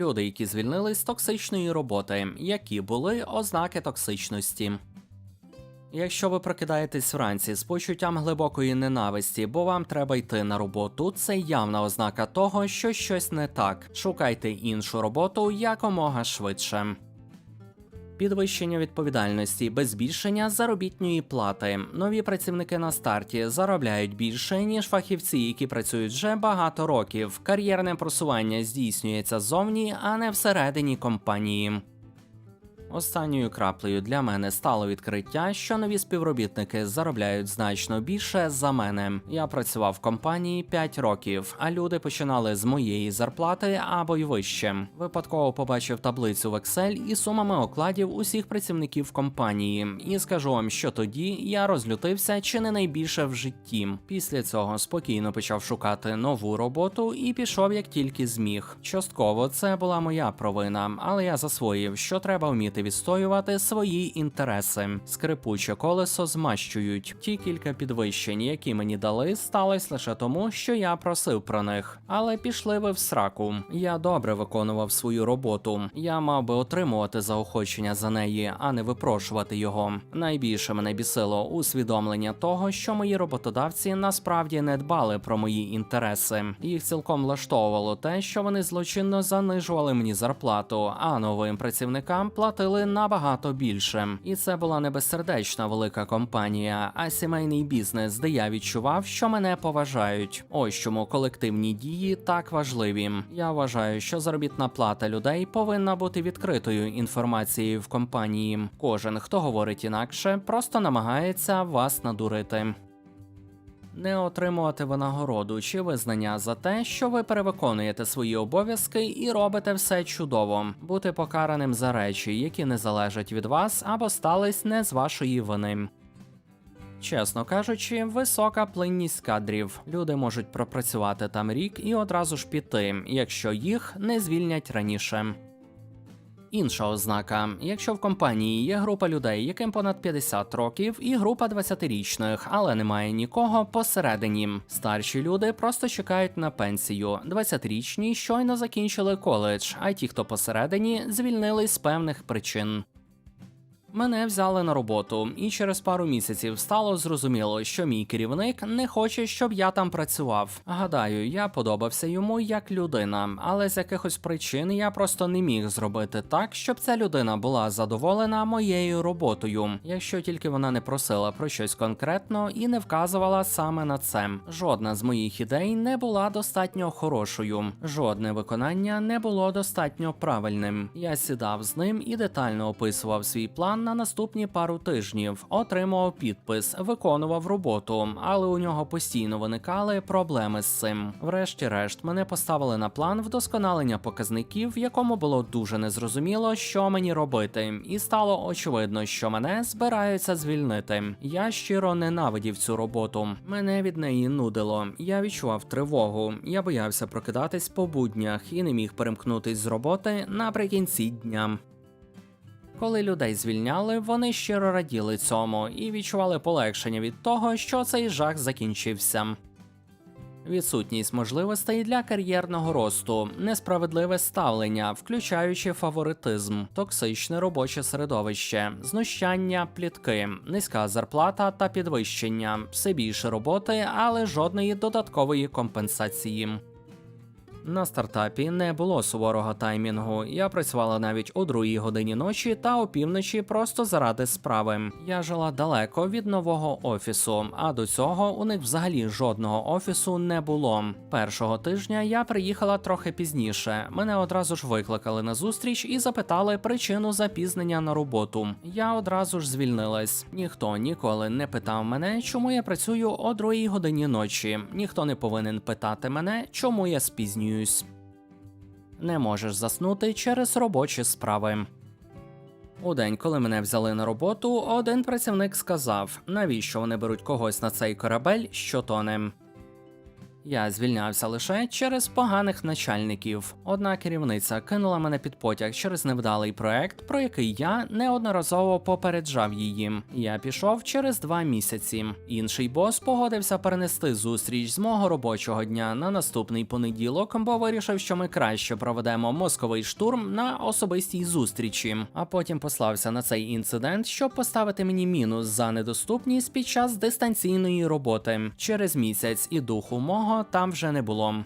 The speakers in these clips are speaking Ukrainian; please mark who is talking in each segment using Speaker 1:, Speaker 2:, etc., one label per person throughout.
Speaker 1: Люди, які звільнились з токсичної роботи, які були ознаки токсичності. Якщо ви прокидаєтесь вранці з почуттям глибокої ненависті, бо вам треба йти на роботу, це явна ознака того, що щось не так. Шукайте іншу роботу якомога швидше. Підвищення відповідальності без збільшення заробітної плати. Нові працівники на старті заробляють більше ніж фахівці, які працюють вже багато років. Кар'єрне просування здійснюється зовні, а не всередині компанії. Останньою краплею для мене стало відкриття, що нові співробітники заробляють значно більше за мене. Я працював в компанії 5 років, а люди починали з моєї зарплати або й вище. Випадково побачив таблицю в Excel із сумами окладів усіх працівників компанії, і скажу вам, що тоді я розлютився чи не найбільше в житті. Після цього спокійно почав шукати нову роботу і пішов як тільки зміг. Частково це була моя провина, але я засвоїв, що треба вміти відстоювати свої інтереси. Скрипуче колесо змащують. Ті кілька підвищень, які мені дали, сталося лише тому, що я просив про них. Але пішли ви в сраку. Я добре виконував свою роботу. Я мав би отримувати заохочення за неї, а не випрошувати його. Найбільше мене бісило усвідомлення того, що мої роботодавці насправді не дбали про мої інтереси. Їх цілком влаштовувало те, що вони злочинно занижували мені зарплату, а новим працівникам платили набагато більше. І це була не безсердечна велика компанія, а сімейний бізнес, де я відчував, що мене поважають. Ось чому колективні дії так важливі. Я вважаю, що заробітна плата людей повинна бути відкритою інформацією в компанії. Кожен, хто говорить інакше, просто намагається вас надурити. Не отримувати винагороду чи визнання за те, що ви перевиконуєте свої обов'язки і робите все чудово, бути покараним за речі, які не залежать від вас або стались не з вашої вини. Чесно кажучи, висока плинність кадрів. Люди можуть пропрацювати там рік і одразу ж піти, якщо їх не звільнять раніше. Інша ознака: якщо в компанії є група людей, яким понад 50 років, і група 20-річних, але немає нікого посередині. Старші люди просто чекають на пенсію. 20-річні щойно закінчили коледж, а ті, хто посередині, звільнились з певних причин. Мене взяли на роботу, і через пару місяців стало зрозуміло, що мій керівник не хоче, щоб я там працював. Гадаю, я подобався йому як людина, але з якихось причин я просто не міг зробити так, щоб ця людина була задоволена моєю роботою, якщо тільки вона не просила про щось конкретно і не вказувала саме на це. Жодна з моїх ідей не була достатньо хорошою, жодне виконання не було достатньо правильним. Я сідав з ним і детально описував свій план на наступні пару тижнів, отримував підпис, виконував роботу, але у нього постійно виникали проблеми з цим. Врешті-решт, мене поставили на план вдосконалення показників, в якому було дуже незрозуміло, що мені робити, і стало очевидно, що мене збираються звільнити. Я щиро ненавидів цю роботу. Мене від неї нудило. Я відчував тривогу. Я боявся прокидатись по буднях і не міг перемкнутись з роботи наприкінці дня. Коли людей звільняли, вони щиро раділи цьому і відчували полегшення від того, що цей жах закінчився. Відсутність можливостей для кар'єрного росту, несправедливе ставлення, включаючи фаворитизм, токсичне робоче середовище, знущання, плітки, низька зарплата та підвищення, все більше роботи, але жодної додаткової компенсації. На стартапі не було суворого таймінгу. Я працювала навіть о другій годині ночі та опівночі просто заради справи. Я жила далеко від нового офісу, а до цього у них взагалі жодного офісу не було. Першого тижня я приїхала трохи пізніше. Мене одразу ж викликали на зустріч і запитали причину запізнення на роботу. Я одразу ж звільнилась. Ніхто ніколи не питав мене, чому я працюю о другій годині ночі. Ніхто не повинен питати мене, чому я спізнююсь. Не можеш заснути через робочі справи. У день, коли мене взяли на роботу, один працівник сказав, навіщо вони беруть когось на цей корабель, що тоне. Я звільнявся лише через поганих начальників. Одна керівниця кинула мене під потяг через невдалий проект, про який я неодноразово попереджав її. Я пішов через два місяці. Інший бос погодився перенести зустріч з мого робочого дня на наступний понеділок, бо вирішив, що ми краще проведемо мозковий штурм на особистій зустрічі. А потім послався на цей інцидент, щоб поставити мені мінус за недоступність під час дистанційної роботи. Через місяць і духу мого там вже не було.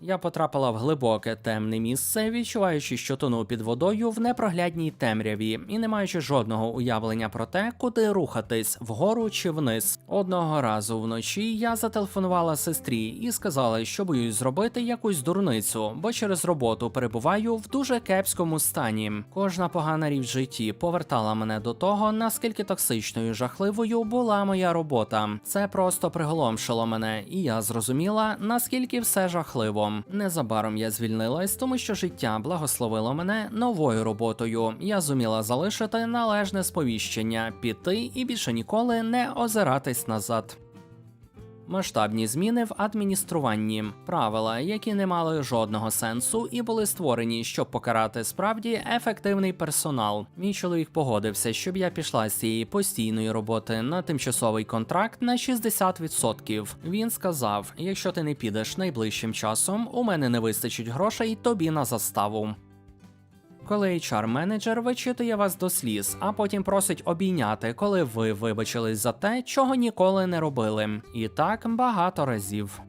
Speaker 1: Я потрапила в глибоке темне місце, відчуваючи, що тону під водою в непроглядній темряві, і не маючи жодного уявлення про те, куди рухатись вгору чи вниз. Одного разу вночі я зателефонувала сестрі і сказала, що боюсь зробити якусь дурницю, бо через роботу перебуваю в дуже кепському стані. Кожна погана річ в житті повертала мене до того, наскільки токсичною і жахливою була моя робота. Це просто приголомшило мене, і я зрозуміла, наскільки все жахливо. Незабаром я звільнилась, тому що життя благословило мене новою роботою. Я зуміла залишити належне сповіщення, піти і більше ніколи не озиратись назад. Масштабні зміни в адмініструванні, правила, які не мали жодного сенсу і були створені, щоб покарати справді ефективний персонал. Мій чоловік погодився, щоб я пішла з цієї постійної роботи на тимчасовий контракт на 60%. Він сказав: якщо ти не підеш найближчим часом, у мене не вистачить грошей тобі на заставу. Коли HR-менеджер вичитує вас до сліз, а потім просить обійняти, коли ви вибачились за те, чого ніколи не робили. І так багато разів.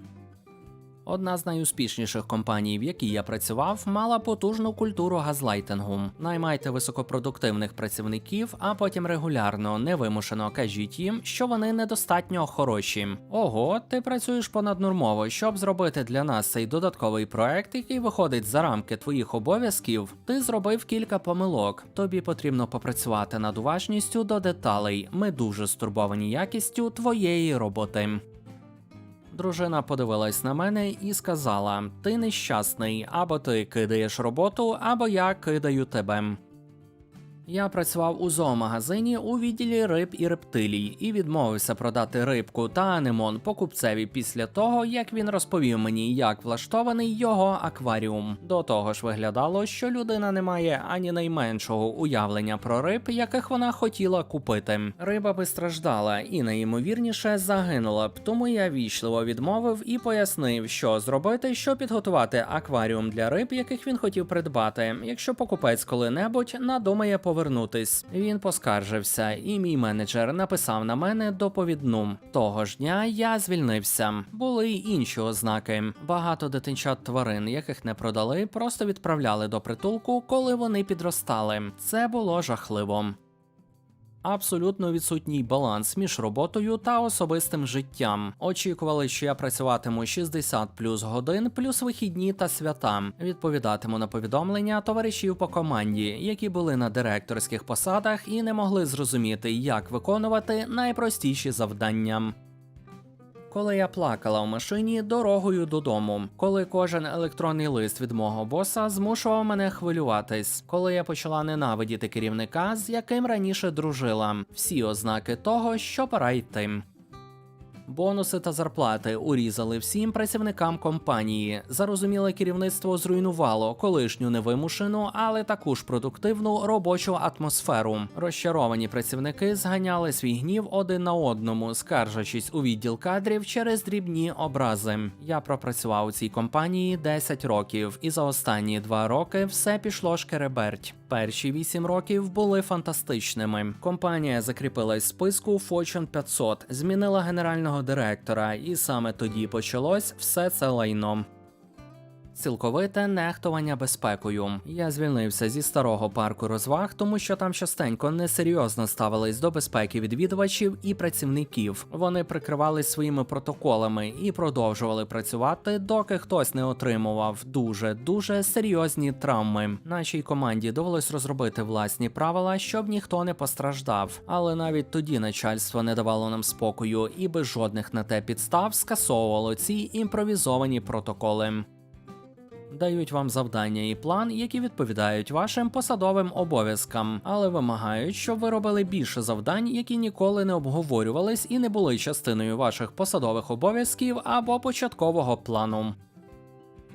Speaker 1: Одна з найуспішніших компаній, в якій я працював, мала потужну культуру газлайтингу. Наймайте високопродуктивних працівників, а потім регулярно, невимушено кажіть їм, що вони недостатньо хороші. Ого, ти працюєш понаднормово, щоб зробити для нас цей додатковий проект, який виходить за рамки твоїх обов'язків. Ти зробив кілька помилок. Тобі потрібно попрацювати над уважністю до деталей. Ми дуже стурбовані якістю твоєї роботи. Дружина подивилась на мене і сказала: Ти нещасний, або ти кидаєш роботу, або я кидаю тебе. Я працював у зоомагазині у відділі риб і рептилій і відмовився продати рибку та анемон покупцеві після того, як він розповів мені, як влаштований його акваріум. До того ж, виглядало, що людина не має ані найменшого уявлення про риб, яких вона хотіла купити. Риба би страждала і найімовірніше загинула б. Тому я вічливо відмовив і пояснив, що зробити, щоб підготувати акваріум для риб, яких він хотів придбати, якщо покупець коли-небудь надумає повернутись. Він поскаржився, і мій менеджер написав на мене доповідну. Того ж дня я звільнився. Були й інші ознаки. Багато дитинчат тварин, яких не продали, просто відправляли до притулку, коли вони підростали. Це було жахливо. Абсолютно відсутній баланс між роботою та особистим життям. Очікували, що я працюватиму 60 плюс годин, плюс вихідні та свята. Відповідатиму на повідомлення товаришів по команді, які були на директорських посадах і не могли зрозуміти, як виконувати найпростіші завдання. Коли я плакала в машині дорогою додому, коли кожен електронний лист від мого боса змушував мене хвилюватись, коли я почала ненавидіти керівника, з яким раніше дружила, всі ознаки того, що пора йти. Бонуси та зарплати урізали всім працівникам компанії. Зарозуміле керівництво зруйнувало колишню невимушену, але таку ж продуктивну робочу атмосферу. Розчаровані працівники зганяли свій гнів один на одному, скаржачись у відділ кадрів через дрібні образи. Я пропрацював у цій компанії 10 років, і за останні два роки все пішло шкереберть. Перші 8 років були фантастичними. Компанія закріпилась в списку Fortune 500, змінила генерального директора, і саме тоді почалось все це лайно. Цілковите нехтування безпекою. Я звільнився зі старого парку розваг, тому що там частенько несерйозно ставились до безпеки відвідувачів і працівників. Вони прикривались своїми протоколами і продовжували працювати, доки хтось не отримував дуже дуже серйозні травми. Нашій команді довелось розробити власні правила, щоб ніхто не постраждав. Але навіть тоді начальство не давало нам спокою і без жодних на те підстав скасовувало ці імпровізовані протоколи. Дають вам завдання і план, які відповідають вашим посадовим обов'язкам, але вимагають, щоб ви робили більше завдань, які ніколи не обговорювались і не були частиною ваших посадових обов'язків або початкового плану.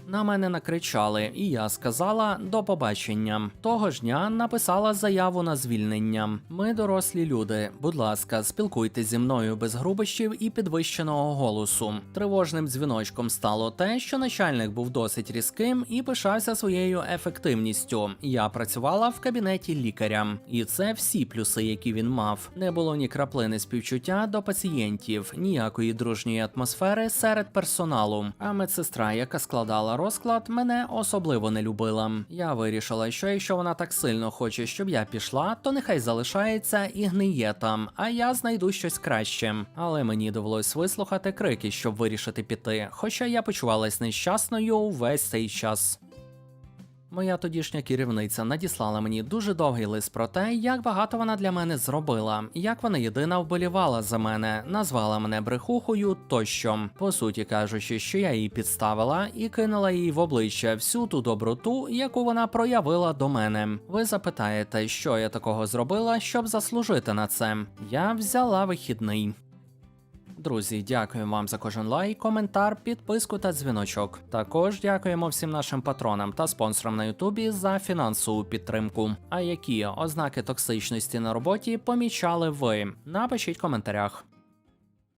Speaker 1: На мене накричали, і я сказала до побачення. Того ж дня написала заяву на звільнення. Ми дорослі люди. Будь ласка, спілкуйтесь зі мною без грубощів і підвищеного голосу. Тривожним дзвіночком стало те, що начальник був досить різким і пишався своєю ефективністю. Я працювала в кабінеті лікаря, і це всі плюси, які він мав. Не було ні краплини співчуття до пацієнтів, ніякої дружньої атмосфери серед персоналу. А медсестра, яка складала розклад, мене особливо не любила. Я вирішила, що якщо вона так сильно хоче, щоб я пішла, то нехай залишається і гниє там, а я знайду щось краще. Але мені довелось вислухати крики, щоб вирішити піти. Хоча я почувалась нещасною увесь цей час. Моя тодішня керівниця надіслала мені дуже довгий лист про те, як багато вона для мене зробила, як вона єдина вболівала за мене, назвала мене брехухою тощо. По суті кажучи, що я її підставила і кинула їй в обличчя всю ту доброту, яку вона проявила до мене. Ви запитаєте, що я такого зробила, щоб заслужити на це? Я взяла вихідний. Друзі, дякуємо вам за кожен лайк, коментар, підписку та дзвіночок. Також дякуємо всім нашим патронам та спонсорам на Ютубі за фінансову підтримку. А які ознаки токсичності на роботі помічали ви? Напишіть в коментарях.